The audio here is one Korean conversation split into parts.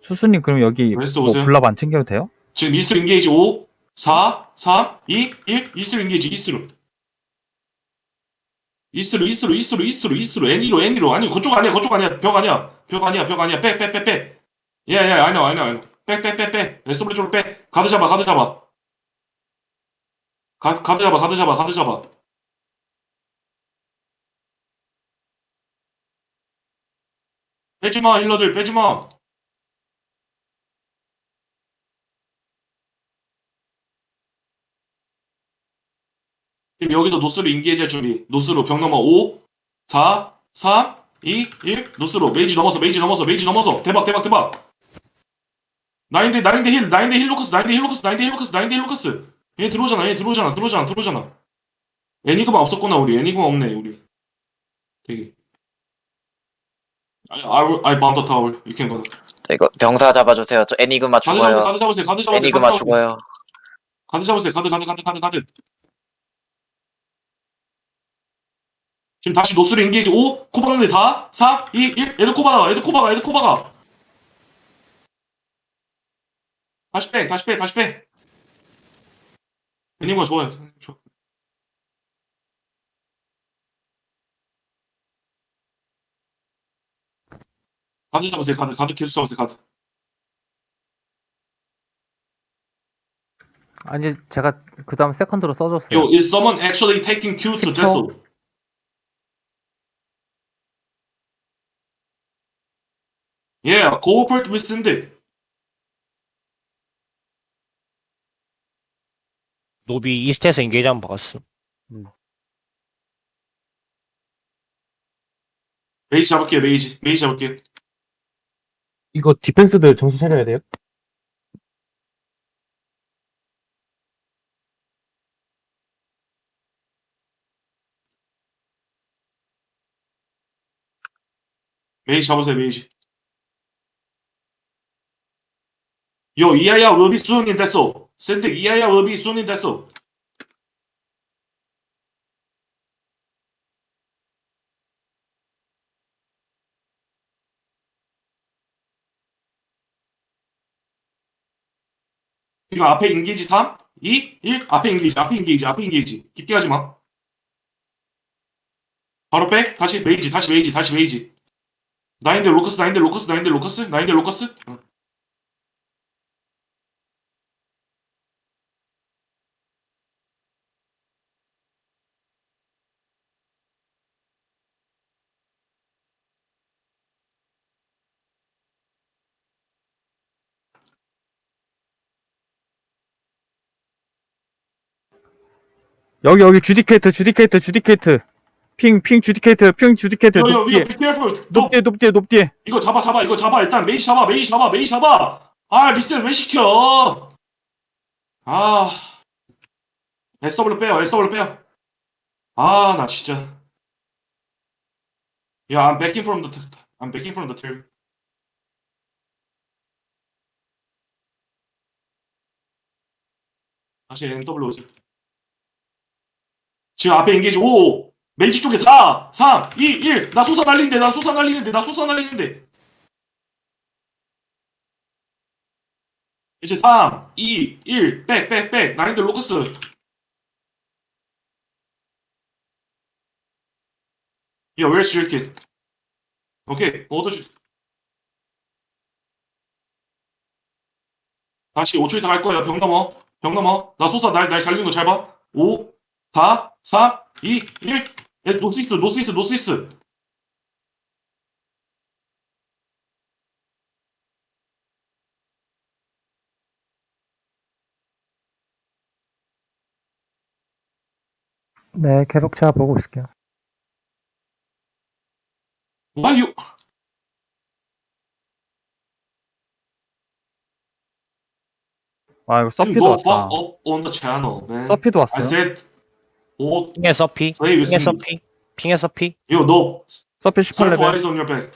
수수님 그럼 여기 웨스트 뭐 오세요. 블랍 안 챙겨도 돼요? 지금 이스트로 인게이지. 5, 4, 3, 2, 1 이스트로 인게이지. 이스트로. 이스트로 이스트로 이스트로 이스트로 이스트로. 애니로 애니로. 아니 그쪽 아니야 그쪽 아니야. 벽 아니야. 벽 아니야 벽 아니야. 빼 빼 빼빼 예예 아니야 아니야 아니야 빼빼빼빼 에스토블 쪽으로 빼 가드 잡아 가드 잡아. 가, 가드 잡아 가드 잡아 가드 잡아. 빼지마 힐러들. 빼지마 여기서 노스로 인기해제 준비. 노스로 벽 넘어 5, 4, 3, 2, 1. 노스로 메이지 넘어서 메이지 넘어서 메이지 넘어서 대박 대박 대박. 나인데 나인데 힐 나인데 힐 로커스 나인데 힐 로커스 나인데 힐 로커스 나인데 힐 로커스. 얘 들어오잖아 얘 들어오잖아 들어오잖아 들어오잖아. 애니그마 없었구나 우리 애니그마 없네 우리. 되게. Bound the tower. You can go. 저 이거 병사 잡아주세요. 저 애니그마 가드 잡으세요. 죽어요. 가드 잡으세요. 가드 잡으세요. 애니그마 가드 잡으세요. 죽어요. 가드 잡으세요. 가드 가드 가드 가드 가드. 지금 다시 노스로 인게이지 5, 코박는데 4, 3, 2, 1. 애들 코박아, 애들 코박아, 애들 코박아. 다시 빼, 다시 빼, 다시 빼. 애니가 좋아요. 좋아. 가드 잡으세요, 가드, 가드 계속 잡으세요, 가드. 아니 제가 그 다음 세컨드로 써줬어요. Yo, is someone actually taking Q to 10초. Dessel? Yeah, cooperate with Cindy. 노비 이스트에서 인게이지 한번 박았음. 메이지 잡을게요, 메이지. 메이지 잡을게요. 이거 디펜스들 정신 차려야 돼요? 메이지 잡으세요, 메이지. Yo, 이하야 soon in Dessel. Cindy, 이하야 in Dessel. 지금 앞에 인게이지 3, 2, 1. 앞에 인게이지, 앞에 인게이지, 앞에 인게이지. 깊게 하지 마. 바로 백. 다시 메이지, 다시 메이지, 다시 메이지. 나인데 로커스, 나인데 로커스, 나인데 로커스, 나인데 로커스. 여기 여기 주디케이트 주디케이트 주디케이트 핑 핑 주디케이트 핑 주디케이트 요, 요, 요, 높디에 be careful. 너 높디에 높디에 이거 잡아, 잡아, 이거 잡아. 일단 메이지 잡아, 메이지 잡아, 메이지 잡아. 아, 리셋 왜 시켜? 아, SW 빼요, SW 빼요. 아, 나 진짜. 야, I'm backing from the, I'm backing from the tail. 다시 MW 오세요. 지금 앞에 인게이지 5, 메이지 쪽에 4, 3, 2, 1. 나 솟아 날리는데, 나 솟아 날리는데, 나 솟아 날리는데. 이제 3, 2, 1. 백, 백, 백. 나인들 로커스. 야, where's your kid? 오케이, 얻어 주. 다시 5초 있다 갈 거야. 병 넘어. 병 넘어. 나 솟아 날, 날 잘리는 거 잘 봐. 5, 4, 3, 2, 1. 에, 노스이스트, 노스이스트, 노스이스트. 네, 계속 제가 보고 있을게요. Why you? 아 이거 서피도 왔다 up on the channel, man. 서피도 I 왔어요 said, oh, 핑에 서피. with 핑에. 서피. 핑에 서피. Yo, no. 서피 Surf 18레벨 eyes on your back.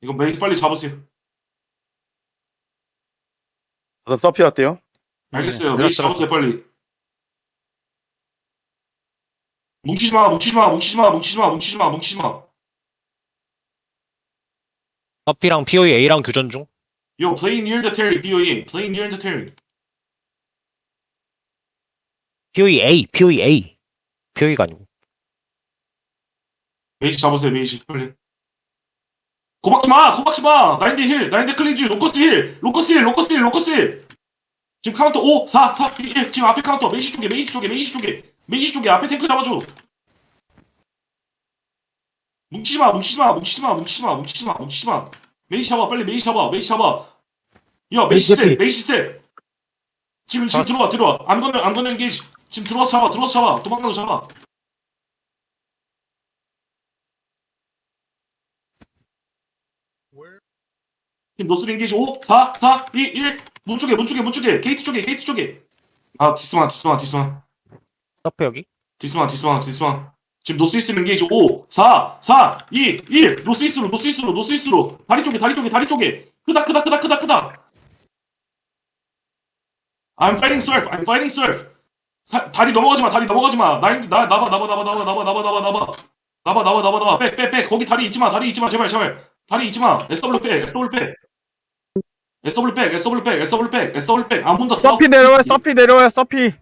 이거 메이지 빨리 잡으세요. 그다음 서피 왔대요. 알겠어요. 네, 들었어, 잡으세요, 빨리. 뭉치지 마, 뭉치지 마, 뭉치지 마, 뭉치지 마, 뭉치지 마, 뭉치지 마. 서피랑 POE A랑 교전 중. Yo, play near the Terry, BOE. Play near the Terry. POE A, POE A. POE가 아니고. 메이지 잡으세요, 메이지. 빨리. 고박지 마! 고박지 마! 나인데 힐! 나인데 클린즈! 로커스 힐! 로커스 힐! 로커스 힐! 로커스 힐! 지금 카운터 5, 4, 4, 2, 1. 지금 앞에 카운터. 메이지 쪽에, 메이지 쪽에, 메이지 쪽에. 메이지 쪽에 앞에 탱크 잡아줘. 뭉치지 마, 뭉치지 마, 뭉치지 마, 뭉치지 마, 뭉치지 마, 뭉치지 마. 메이지 잡아, 빨리 메이지 잡아, 메이지 잡아. 야, 메이지 스텝, 메이지 스텝. 지금, 지금 들어와, 들어와. 안 건너, 안 건너 게이지. 지금 들어와서 잡아, 들어와서 잡아. 도망가서 잡아. 지금 노스 링게이지 5, 4, 4, 2, 1. 문 쪽에, 문 쪽에, 문 쪽에. 게이트 쪽에, 게이트 쪽에. 아, 디스만, 디스만, 디스만. 서프 여기? 디스만, 디스만, 디스만. 지금 노스 이스트 링게이지 5, 4, 4, 2, 1. 노스 이스트로, 노스 이스트로, 노스 이스트로. 다리 쪽에, 다리 쪽에, 다리 쪽에. 크다, 크다, 크다, 크다, 크다. I'm fighting surf, I'm fighting surf. 사, 다리 넘어가지 마, 다리 넘어가지 마. 나인, 나, 나봐, 나봐, 나봐, 나봐, 나봐, 나봐, 나봐, 나봐. 나봐, 나봐, 나봐, 나봐. 백, 백, 백. 거기 다리 잊지 마, 다리 잊지 마, 제발, 제발. 다리 잊지 마. SW 백, SW 백. SW 백, SW 백, SW 백, SW 백. 안 본다. 서피 내려와 서피 내려와 서피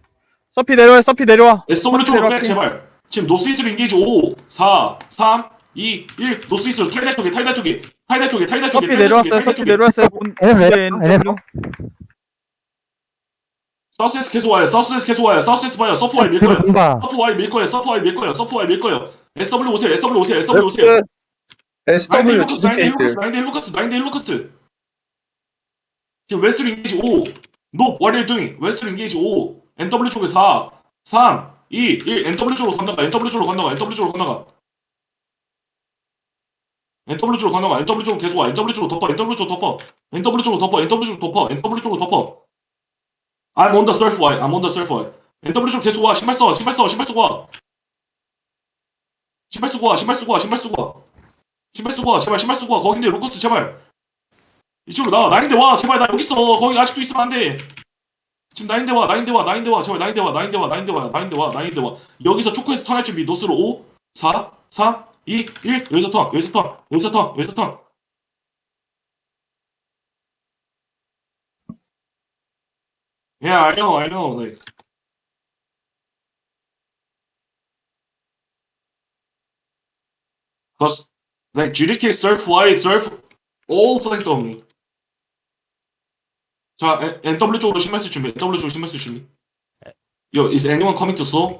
서피 내려와 서피 내려와 SW 쪽으로 백, 제발. 지금 노스이스로 인게이지 5, 4, 3, 2, 1. 노스이스로 타이달 쪽에, 타이달 쪽에, 타이달 쪽에, 타이달 쪽에. 서피 내려왔어요 서피. 내려왔어요 문- 얘네 네, 왜? 얘네 NW. 사우스에스 계속 와요. 사우스에스 계속 와요. 사우스에스 봐요. 서프 와이 밀 거예요. 서프 와이 밀 거예요. 서프 와이 밀 거예요. 서프 와이 밀 거예요. SW 오세요. SW 오세요. SW 오세요. SW 나인데 힐로커스, 나인데 힐로커스, 주디케이트. 나인데 힐로커스, 나인데 힐로커스. 지금 웨스트로 인게이지 5. 노, what are you doing? 웨스트로 인게이지 5. NW 쪽에 4, 3, 2, 1. NW 쪽으로 건너가. NW 쪽으로 건너가. NW 쪽으로 건너가. NW 쪽으로 건너가. NW 쪽으로 계속 와. NW 쪽으로 덮어. NW 쪽으로 덮어. NW 쪽으로 덮어. NW 쪽으로 덮어. NW 쪽으로 덮어. I'm on the surf wide. I'm on the surf wide. NW 쪽으로 계속 와. 신발 써. 신발 써. 신발 쓰고 와. 신발 쓰고 와. 신발 쓰고 와. 신발 쓰고 와. 신발 쓰고 와. 제발 신발 쓰고 와. 거긴데 로커스 제발. 이쪽으로 나와. 나인데 와. 제발 나 여기 있어. 거기 아직도 있으면 안 돼. 지금 나인데 와. 나인데 와. 나인데 와. 제발 나인데 와. 나인데 와. 나인데 와. 나인데 와. 나인데 와. 여기서 초코에서 턴할 준비. 노스로 5, 4, 3, 2, 1. 여기서 턴. 여기서 턴. 여기서 턴. 여기서 턴. Yeah, I know. I know. Like. Cause like GDK surf wide surf all flanked on me. 자, N- NW 쪽으로 신발 쓸 준비. NW 쪽으로 신발 쓸 준비. Yo, is anyone coming to Seoul?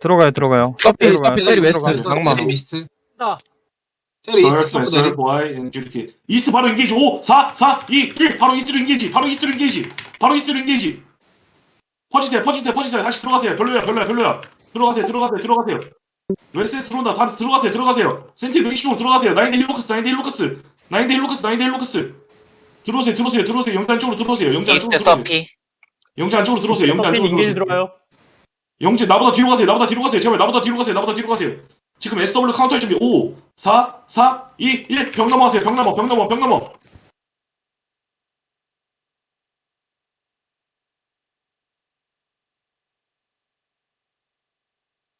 들어가요 들어가요 서피 들어가요. 서피 테리 웨스트 들어가요. 강마 테리 이스트 이스트 wide and GDK. 이스트 바로 인게이지. 5, 4, 4, 2, 1. 바로 이스트로 인게이지. 바로 이스트로 인게이지. 바로 이스트로 인게이지. 퍼지세요, 퍼지세요, 퍼지세요. 다시 들어가세요. 별로야, 별로야, 별로야. 들어가세요, 들어가세요, 들어가세요. 웨스트 들어온다. 다 들어가세요, 들어가세요. 센티 메이시 쪽으로 들어가세요. 나인데 힐로커스, 나인데 힐로커스. 나인데 힐로커스, 나인데 힐로커스. 들어오세요, 들어오세요, 들어오세요. 영장 쪽으로 들어오세요. 영장 이스트 쪽으로 들어오세요. 서피. 영장 쪽으로 들어오세요. 영장 쪽으로 들어오세요. 영재 나보다 뒤로 가세요. 나보다 뒤로 가세요. 제발 나보다 뒤로 가세요. 나보다 뒤로 가세요. 지금 SW 카운터 할 준비. 5, 4, 3, 2, 1. 병 넘어가세요. 병 넘어. 병 넘어. 병 넘어.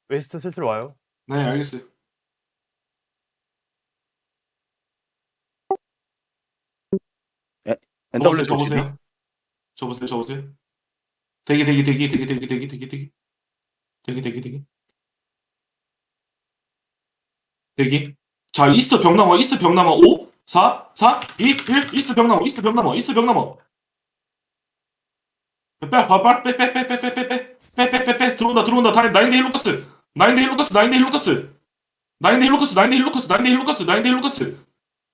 웨스트 슬슬 와요. 네, 알겠어요. NW 쪽 주디. 저보세요. 저보세요. 저보세요. 대기 대기 대기 대기 대기 대기 대기 대기 대기 대기 대기 대기 자 이스트 병 넘어 이스트 병 넘어 5 4 4 2 1 이스트 병 넘어 이스트 병 넘어 이스트 병 넘어 빼빼빼빼빼 빼 빼 빼 빼 빼 빼 빼 빼 빼 들어온다 들어온다 다 나인데 힐로커스 나인데 힐로커스 나인데 힐로커스 나인데 힐로커스 나인데 힐로커스 나인데 힐로커스 나인데 힐로커스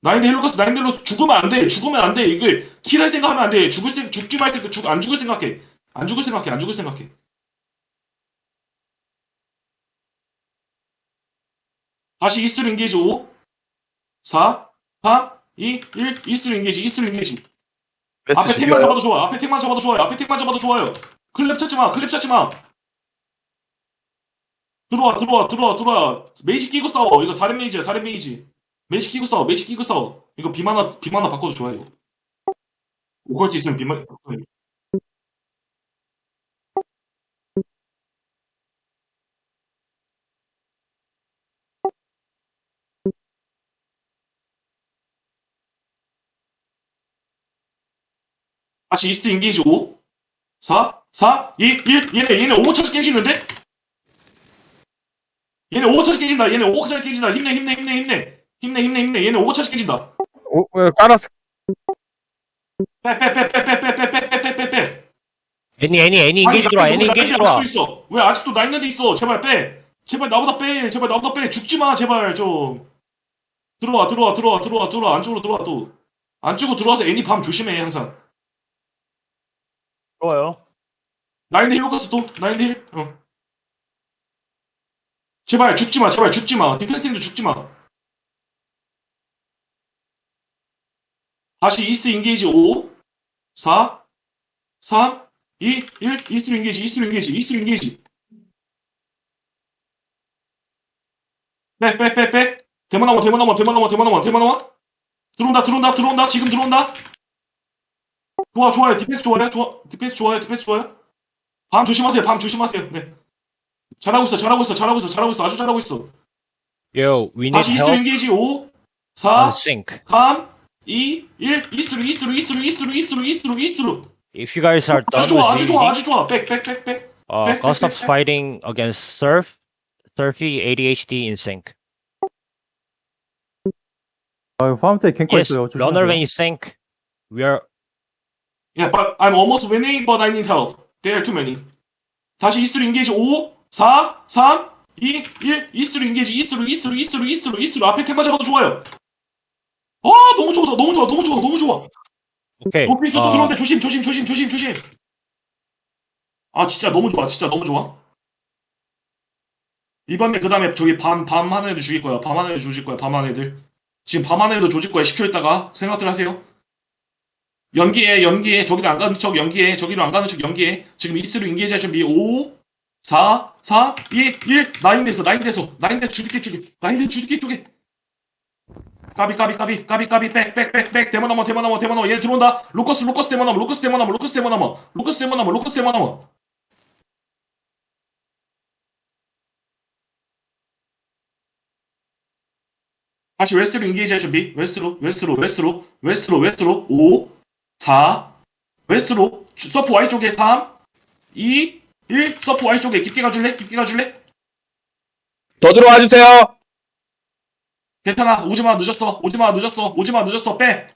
나인데 힐로커스 나인데 힐로커스 죽으면 안 돼 죽으면 안 돼 이게 킬할 생각하면 안 돼 죽을 생 죽지 말 생각 죽 안 죽을 생각해 안 죽을 생각해 안 죽을 생각해 다시 이스트로 인게이지 5 4 3 2 1 이스트로 인게이지 이스트로 인게이지. 앞에 와요. 잡아도 좋아 앞에 택만 잡아도 좋아요. 앞에 택만 잡아도 좋아요. 클랩 찾지 마. 클랩 찾지 마. 들어와 들어와 들어와 들어와. 메이지 끼고 싸워. 이거 사렘 메이지야 사렘 메이지 메이지 끼고 싸워 메이지 끼고 싸워. 이거 빔 하나 바꿔도 좋아요 이거. 오컬지 있으면 빔하 다시 이스트 인게이지 5 4 4 2 1 얘네 얘네 오버차지 깨지는데? 얘네 오버차지 깨진다 얘네 오버차지 깨진다 힘내 힘내 힘내 힘내 힘내 힘내 힘내 얘네 오버차지 깨진다 오, 어, 깔았어. 빼빼빼빼빼빼빼빼빼빼빼 애니 애니 애니 인게이지 들어와 애니 인게이지 들어와 있어 왜 아직도 나 있는 데 있어 제발 빼 제발 나보다 빼 제발 나보다 빼 죽지 마 제발 좀 들어와 들어와 들어와 들어와 들어와 안쪽으로 들어와 또 안쪽으로 들어와서 애니 밤 조심해 항상 좋아요. 나인데 힐로 갔어 또 나인데 힐? 어. 제발 죽지 마 제발 죽지 마. 디펜스 팀도 죽지 마. 다시 이스트 인게이지 5 4 3 2 1 이스트로 인게이지 이스트로 인게이지 이스트로 인게이지. 빼 빼 빼 빼 대만 넘어 대만 넘어 대만 넘어 대만 넘어 대만 넘어. 들어온다 들어온다 들어온다. 지금 들어온다 좋아 좋아요. 디펜스 좋아요? 좋아 디펜스 좋아요? 디펜스 좋아요? 밤 조심하세요. 밤 조심하세요. 네. 잘하고 있어 잘하고 있어 잘하고 있어 잘하고 있어. 아주 잘하고 있어. Yo we need 다시 이스트로 help 인게이지 5 on 4 sync 3 2 1 이스트로 이스트로 이스트로 이스트로 이스트로 이스트로 이스트로 If you guys are 아주 done 좋아 아주 좋아 아주 좋아. 백백백백. uh, back, Ghost back, stops back. fighting against Surf. Surfy ADHD in sync. 아, 갱커 Yes 있어요. runner 조심하세요. you sync we are Yeah, but I'm almost winning, but I need help. There are too many. 다시 이스트로 인게이지 5, 4, 3, 2, 1. 이스트로 인게이지, 이스트로, 이스트로, 이스트로, 이스트로, 이스트로. 앞에 템마 잡아도 좋아요. 어, 너무 좋아, 너무 좋아, 너무 좋아, 너무 좋아. okay 도피스 또 들어오는데 조심, 조심, 조심, 조심, 조심. 아, 진짜 너무 좋아, 진짜 너무 좋아. 이번에 그 다음에 저기 밤, 밤 하는 애들 죽일 거야. 밤 하는 애들 조질 거야, 밤 하는 애들. 지금 밤 하는 애들 조질 거야. 10초 있다가 생각들 하세요. 연기해, 연기해. 저기로 안 가는 척 연기해. 저기로 안 가는 척 연기해. 지금 이스로 할 준비. 5, 4, 3, 2, 1. 나인 됐어, 나인 됐어. 나인 됐어. 주디게 쪽에. 나인 됐어, 주디게 쪽에. 까비, 까비, 까비, 까비, 까비, 백, 백, 백, 백. 데모 넘어, 데모 넘어, 데모 넘어. 얘 들어온다. 로커스, 로커스 데모 넘어, 로커스 데모 넘어, 로커스 데모 넘어. 로커스 데모 넘어, 로커스 데모 넘어. 다시 웨스트로 인게이지 할 준비. 웨스트로, 웨스트로, 웨스트로, 웨스트로, 웨스트로. 5, 4, 웨스트로. 주- 서프 Y 쪽에 3, 2, 1. 서프 Y 쪽에 깊게 가줄래? 깊게 가줄래? 더 들어와 주세요. 괜찮아. 오지마 늦었어. 오지마 늦었어. 오지마 늦었어. 빼.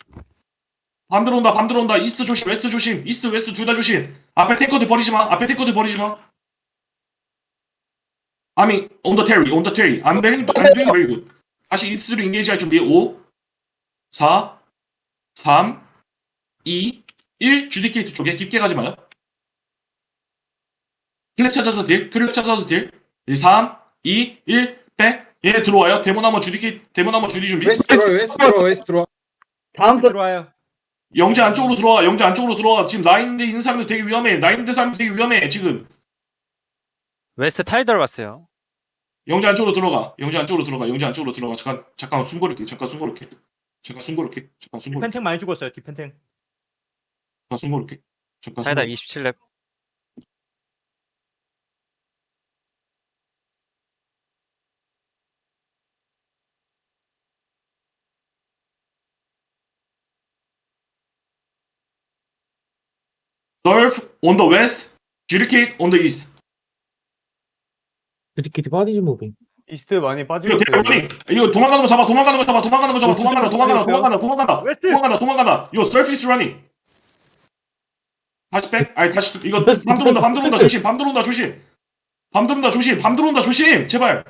밤 들어온다. 밤 들어온다. 이스트 조심. 웨스트 조심. 이스트 웨스트 둘 다 조심. 앞에 탱커들 버리지 마. 앞에 탱커들 버리지 마. I mean, on the terry, on the terry. I'm very, I'm doing very good. 다시 이스트로 인게이지 할 준비. 5, 4, 3, 2, 1. 주디케이트 쪽에 깊게 가지 마요. 클랩 찾아서 딜. 클랩 찾아서 딜. 3, 2, 1. 빼. 얘 들어와요. 데모나머 주디 데모나머 주디 준비. 웨스트로 웨스트로 웨스트로. 다음 들어와요. 영재 안쪽으로 들어와. 영재 안쪽으로 들어와. 지금 라인대 있는 사람들 되게 위험해. 라인대 사람들 되게 위험해. 지금 웨스트 타이덜 왔어요. 영재 안쪽으로 들어가. 영재 안쪽으로 들어가. 영재 안쪽으로 들어가. 잠깐 잠깐 숨 고를게. 잠깐 숨 고를게. 잠깐 숨 고를게. 잠깐 숨 고를게. 디펜탱 많이 죽었어요. 디펜탱. 잠깐 숨 고를게. 잠깐 고를게. 27렙. Surf on the west. Judicate on the east. 드리키티 바디즈 무빙. 이스트 많이 이거 빠지고 대표님 이거 도망가는 거 잡아. 도망가는 거 잡아. 도망가는 거 잡아. 도망간다. 도망간다. 도망간다. 도망간다. 웨스트. 도망간다. 도망간다. 이거 surf is running. 다시 백. 아니 다시 이거 밤 들어온다. 밤 들어온다. 조심. 밤 들어온다. 조심. 밤 들어온다. 조심. 밤 들어온다. 조심. 제발.